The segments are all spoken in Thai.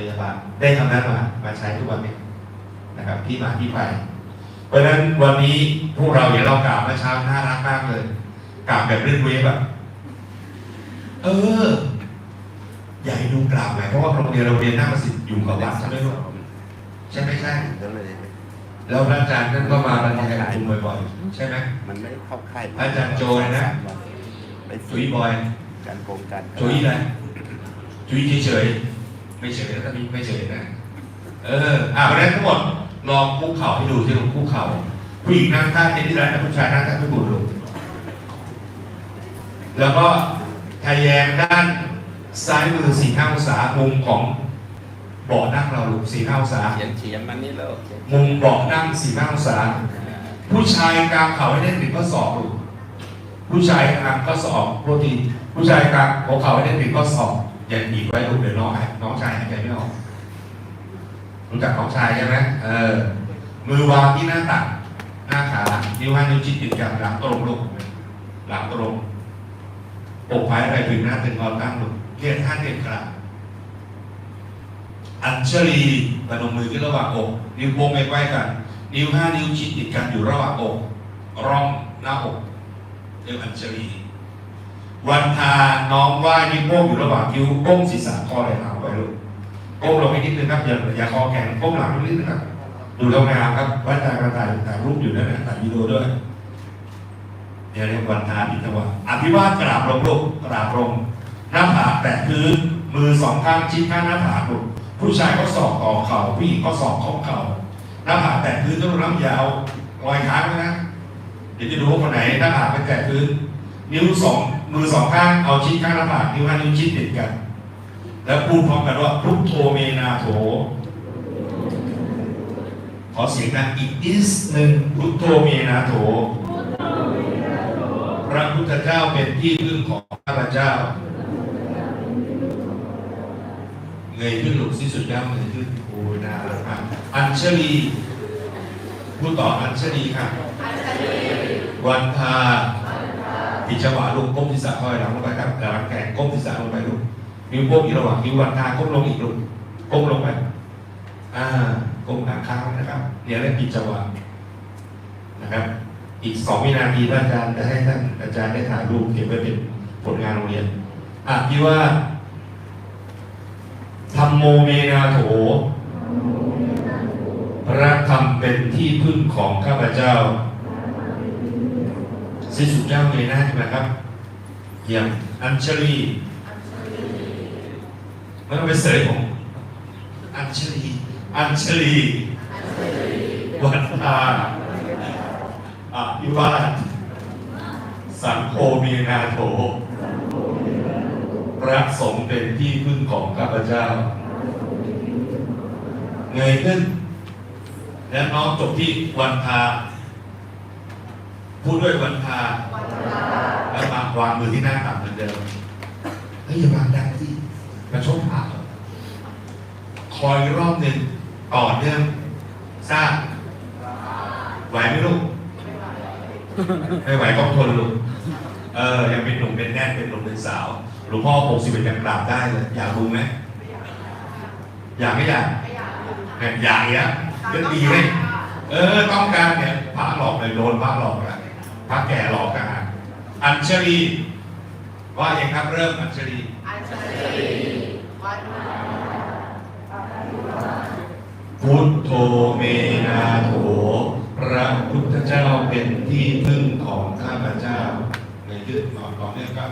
พยาบาลได้คำนั้นมามาใช้ทุกวันนี้นะครับ ที่มาที่ไป เพราะฉะนั้นวันนี้พวกเราอย่างเรากราบเมื่อเช้าน่ารักมากเลยกราบแบบเรื่นเวฟอะเออใหญ่ดูกราบไหมเพราะว่าโรงเรียนเราเรียนหน้าประสิทธิ์อยู่กับวัดใช่ไหมลูกใช่ไหมใช่ก็เลยแล้วพระอาจารย์ท่านก็มาบรรยายการประชุมบ่อยๆใช่ไหมมันไม่เข้าค่ายอาจารย์โจยนะไปจุฝึยกบอยการโครงการจุยอะไรจุยเฉยๆ ไม่เฉยแล้วตอนนี้ไม่เฉยนะ เออ อ่าวันนั้นทั้งหมดลองคุกเข่าให้ดูที่ลงคุกเข่าผู้หญิงนั่งท่าเต็นที่ร้านผู้ชายนั่งท่าไม่บุญลงแล้วก็ทะแยงด้านซ้ายมือสี่ห้าองศามุมของเบาะนั่งเราลูกสี่ห้าองศาเขียนเขียนมันนี่แล้วมุมเบาะนั่งสี่ห้าองศา ผู้ชายกางเข่าให้แน่นถึงข้อศอกลูกผู้ชายกางข้อศอกโทษทีผู้ชายกางหัวเข่าให้แน่นถึงข้อศอก อย่าหนีบไว้ลูกเดี๋ยวน้องน้องชายหายใจไม่ออกรู้จักน้องชายใช่ไหมเออ มือวางที่หน้าตักหน้าขานิ้วห้านิ้วชิดติดกันหลังตรงลูกหลังตรงอกภายอะไรถึงหน้าถึงคอตั้งลูกเรียกท่านเรียกกระอัญชลีประนมมือที่ระหว่างอกนิ้วโป้งไม่ใกล้กัน นิ้วห้านิ้วชิดติดกันอยู่ระหว่างอกร่องหน้าอกเรียกอัญชลี วันทาน้องไหว้นิ้วโป้งอยู่ระหว่างคิ้วก้มศีรษะคอไหล่หาไว้ลูกก้มลงไปนิดนึงครับอย่าอย่าคอแข็งก้มหลังนิดนึงครับดูแล้วงามครับวัดตากระถ่ายถ่ายรูปอยู่นั่นนะถ่ายวิดีโอด้วยเนี่ยเรียกวันทาอิทวะอภิวาทกราบลงลูกกราบลงหน้าผากแตะพื้นมือสองข้างชิดข้างหน้าผากลูกผู้ชายก็สอกต่อเข่าผู้หญิงก็สอกข้อเข่าหน้าผากแตะพื้นต้องน้ำยาวลอยค้างไว้นะเดี๋ยวจะดูว่าคนไหนหน้าผากไปแตะพื้นนิ้วสอง มือสองข้างเอาชิดข้างหน้าผากนิ้วห้านิ้วชิดติดกัน แล้วพูดพร้อมกันว่าพุทโธเมนาโถ ขอเสียงดังอีกนิดหนึ่งพุทโธเมนาโถ พระพุทธเจ้าเป็นที่พึ่งของข้าพเจ้าเงยขึ้นหลุกที่สุดแล้วเงยขึ้นโอ้นารักมากอัญชลีพูดต่ออัญชลีค่ะวันทา ติจังหวะลูกก้มศีรษะค่อยหลังลงไปครับหลังแขนก้มศีรษะลงไปลูกนิ้วโป้งอยู่ระหว่างนิ้ววันทาก้มลงอีกลูกก้มลงไปอ่าก้มหางข้างนะครับเนี่ยเรียกปิดจังหวะนะครับ อีกสองวินาทีท่านอาจารย์จะให้ท่านอาจารย์ได้ถ่ายรูปเก็บไว้เป็นผลงานโรงเรียนอะพี่ว่าธรรมโมเมนาโถ พระธรรมเป็นที่พึ่งของข้าพเจ้า สิ้นสุดเจ้าเงยหน้าขึ้นมาครับเยี่ยมอัญชลีมันต้องเป็นเสยผมอัญชลีอัญชลีวันทาอภิวาทสังโฆมีนาโถ พระสงฆ์เป็นที่พึ่งของข้าพเจ้า เงยขึ้น และน้องจบที่วันทา พูดด้วยวันทาแล้วมาวางมือที่หน้าตักเหมือนเดิมเฮ้ยอย่าวางดังสิมาชกผ่าคอยรอบหนึ่งต่อเนื่องสร้างไหวไหมลูกไม่ไหวก็ทนลูกเออยังเป็นหนุ่มเป็นแน่นเป็นหนุ่มเป็นสาวหลวงพ่อหกสิบเอ็ดยังกราบได้เลยอยากรู้ไหมอยากไม่อยากเนี่ยอยากเนี่ยก็ดีเลยเออต้องการเนี่ยพระหลอกเลยโดนพระหลอกแล้ว พระแก่หลอกกันอัญชลีว่าอย่างครับเริ่มอัญชลีอัญชลีวัดพุทโธเมนาโถพระพุทธเจ้าเป็นที่พึ่งของข้าพเจ้าในยึดต่อต่อเนื่องครับ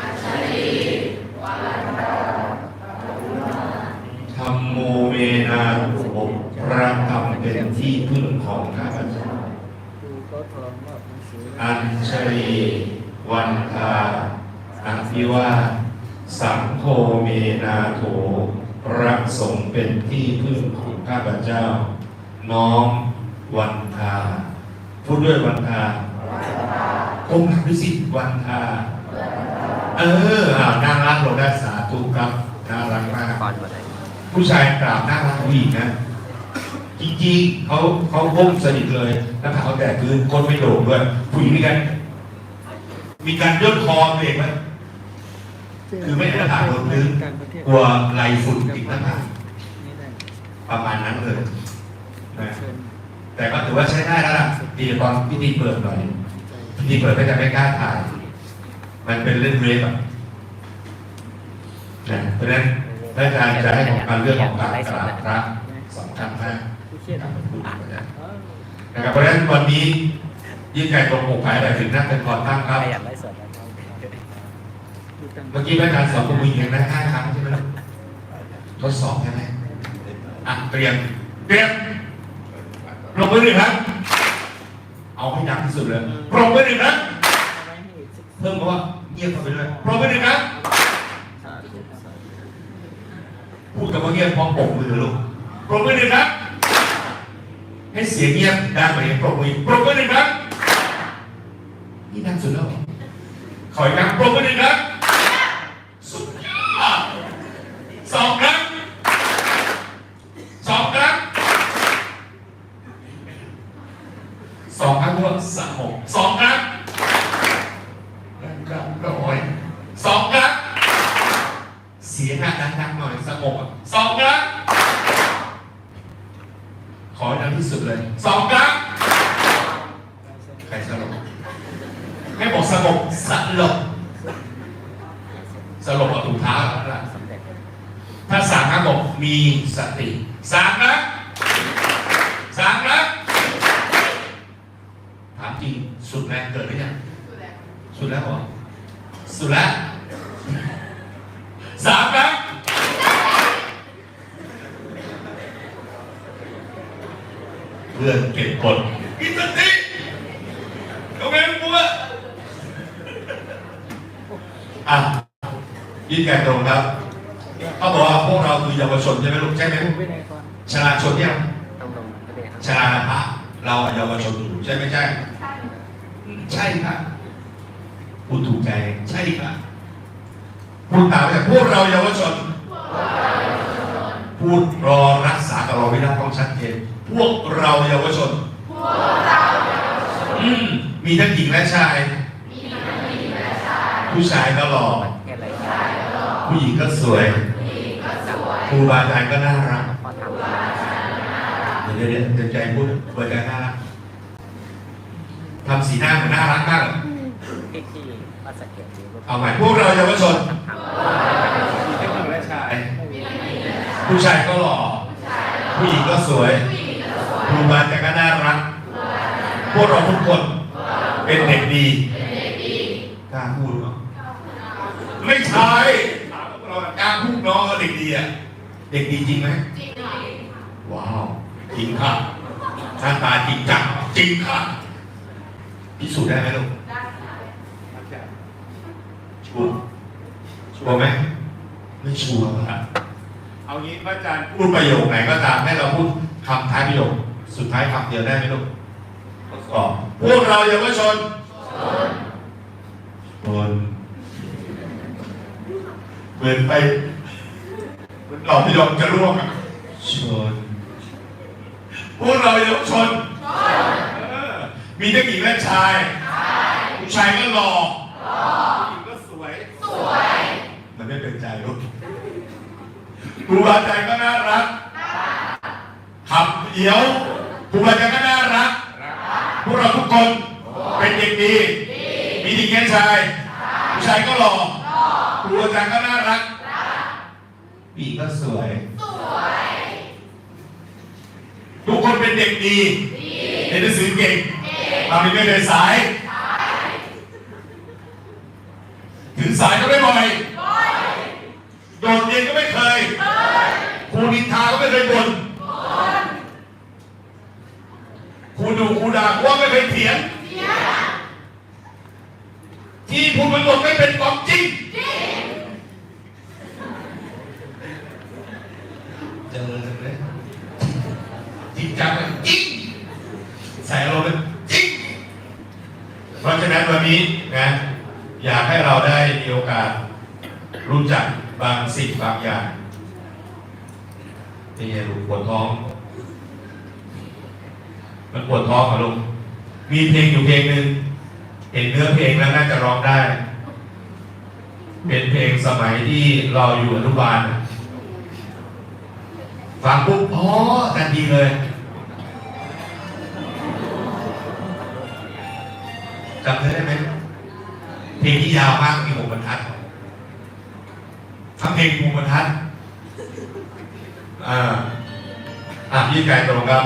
อัญชลีวัดธรรมโมเมนาโถพระธรรมเป็นที่พึ่งของข้าพเจ้า อัญชลีวันทาอภิวาทสังโฆเมนาโถพระสงฆ์เป็นที่พึ่งของข้าพเจ้า น้อมวันทาพูดด้วยวันทาก้มหลังด้วยสิวันทาเอออ่าน่ารักเราได้สาธุครับน่ารักมากก่อนมาได้ผู้ชายกราบน่ารักผู้หญิงนะ จริงๆเขาเขาก้มสนิทเลยแล้วเขาแตะพื้นก้นไม่โด่งด้วยผู้หญิงนี่กัน มีการย่นคอเบรกไหมคือไม่ได้อากาศรวมถึงกลัวไหลฝุ่นติดหน้าผากประมาณนั้นเลยนะแต่ก็ถือว่าใช้ได้แล้วล่ะดีตอนพิธีเปิดหน่อยพิธีเปิดก็จะไม่กล้าถ่าย มันเป็นเล่นเรฟอะนะเพราะฉะนั้นอาจารย์จะให้ของการเรื่องของการกราบพระสำคัญมาก นะครับเพราะฉะนั้นวันนี้ยิ่งใหญ่ตรงอกภายแต่ถึงนักเป็นก่อนตั้งครับ อยากไลฟ์สดนเมื่อกี้พระอาจารย์สอนผมมืออย่างนั้นห้าครั้งใช่ไหมทดสอบใช่ไหมอะเตรียมเตรียมปรบมือหนึ่งครับ เอาให้ดังที่สุดเลยปรบมือหนึ่งครับเพิ่มเพราะว่าเงียบเข้าไปด้วยปรบมือหนึ่งครับพูดกับว่าเงียบพร้อมปรบมือลูกปรบมือหนึ่งครับ ให้เสียงเงียบดังไปปรบมือปรบมือหนึ่งครับนี่ดังสุดแล้วขออีกครั้งปรบมือหนึ่งครับสุดยอดสองครั้งสองครั้งสองครั้งทั่วสงบสองครั้งดังดังร้อยสองครั้งเสียงหน้าดังๆหน่อยสงบอะสองครั้ง อให้ดังที่สุดเลยสองครั้งใครสลบไม่บอกสงบสลบสลบเอาถุงเท้าแล้วล่ะสำเร็จถ้าสามครั้งบอกมีสติสามครั้งสามครั้งถามจริงสุดแรงเกิดหรือยังสุดแล้วเหรอสุดแล้วสามครั้งเพื่อนเก็บกดมีสติก็ไม่กลัวอะยิ่งแก่ตรงครับเขาบอกว่าพวกเราคือเยาวชนใช่ไหมลูกใช่ไหมชราชนยังต้องลงก็ได้ครับชราพระเราอะเยาวชนอยู่ใช่ไม่ใช่อืมใช่ครับพูดถูกใจใช่ครับพูดตามแต่พวกเราเยาวชน พูดรอรักษากับรอวิรัตต้องชัดเจนพวกเราเยาวชน อืมมีทั้งหญิงและชาย ผู้ชายก็หล่อแค่ไรผู้หญิงก็สวยครูบาอาจารย์ก็น่ารักพอทำเดี๋ยวเดี๋ยวเดี๋ยวใจพูดครูบาอาจารย์น่ารักทำสีหน้าเหมือนน่ารักมากเลยที่ที่วัดสะเก็ดหรือว่าเอาใหม่พวกเราเยาวชนทำผู้หญิงและชายผู้ชายก็หล่อ ผู้หญิงก็สวยครูบาอาจารย์ก็น่ารัก พวกเราทุกคน เป็นเด็กดีกล้าพูดเนาะไม่ใช่ถามพวกเรากล้าพูดเนาะเด็กดีอะเด็กดีจริงไหมว้าวจริงค่ะหน้าตาจริงจังจริงค่ะพิสูจน์ได้ไหมลูกชัวร์ชัวร์ไหมไม่ชัวร์ครับเอางี้พระอาจารย์พูดประโยคไหนก็ตามให้เราพูดคำท้ายประโยค สุดท้ายคำเดียวได้ไหมลูก ทดสอบพวกเราเยาวชนชนเหมือนไปเหมือนหลอดพี่ยอมจะร่วงอะชนพวกเราเยาวชนเออมีทั้งหญิงและชายผู้ชายก็หล่อผู้หญิงก็สวยมันไม่เป็นใจลูกครูบาอาจารย์ก็น่ารักขับเดี๋ยวครูบาอาจารย์ก็น่ารัก พวกเราทุก คน เป็นเด็กดี มีหญิงและชายผู้ชายก็หล่อครูอาจารย์ก็น่ารักผู้หญิงก็สวย ทุกคนเป็นเด็กดีเรียนหนังสือเก่งเราไม่เดินสาย ถึงสายก็ไม่บ่อยโดดเรียนก็ไม่เคยครูนินทาก็ไม่เคยบ่น ครูดูครูด่าว่าไม่เคยเถียง ที่พูดมันหมดไม่เป็นความจริงเจอเลยจริงจังเลยจริงใส่อารมณ์เลยจริงเพราะฉะนั้นวันนี้นะอยากให้เราได้มีโอกาสรู้จักบางสิ่งบางอย่างนี่ไงลูกปวดท้อง มันปวดท้องเหรอลูกมีเพลงอยู่เพลงหนึ่งเห็นเนื้อเพลงแล้วน่าจะร้องได้ เป็นเพลงสมัยที่เราอยู่อนุบาลฟังปุ๊บอ๋อทันทีเลยจำได้ไหมเพลงที่ยาวมากมีหกบรรทัดทั้งเพลงภูมิบรรทัดอ่าอะพี่ไก่ตรงครับ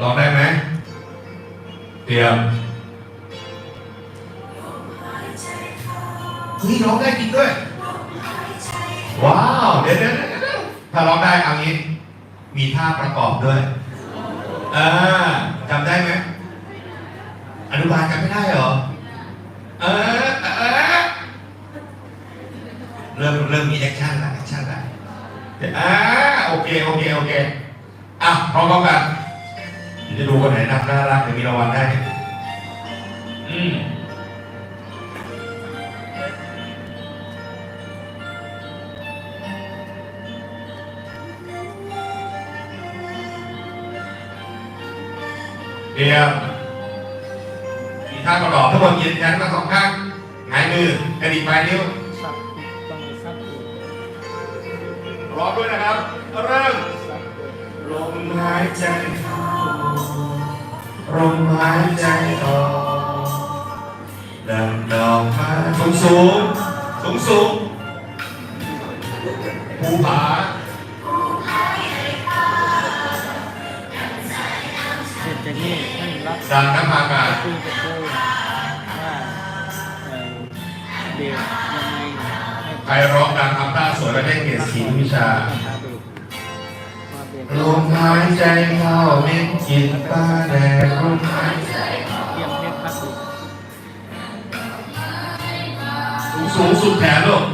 ลองได้ไหม เตรียมเฮ้ยร้องได้จริงด้วย ว้าวเดี๋ยวเดี๋ยวเดี๋ยวเดี๋ยวถ้าร้องได้เอางี้ มีท่าประกอบด้วยอ่าจำได้ไหมอนุบาลจำไม่ได้เหรอ เออเออเริ่มเริ่มมีแอคชั่นละแอคชั่นละเดี๋ยวอ่าโอเค โอเค โอเค อะพร้อมๆกันเดี๋ยวจะดูค นไหนนับน่ารักเดี๋ยวมีรางวัลให้อืมเตรียมมีท่าประกอบทั้งหมดยืนยันทั้งสองข้างหงายมือกระดิกปลายนิ้วซับต้องมีซับอีกพร้อมด้วยนะครับ เริ่มซับด้วยลมหายใจเข้า ลมหายใจออกดังดอกไม้สูงสูงสูงสูงภูผาเสร็จจากนี้ท่านรับดังน้ำอากาศคุยกับกูว่าเอ่อเด็กยังไงให้ ใครร้องดังทำท่าสวยและได้เกียรติศรีวิชา ลมหายใจเข้าเม็ดกินตาแดงลมหายใจเข้าสูงสูงสุดแผลลูก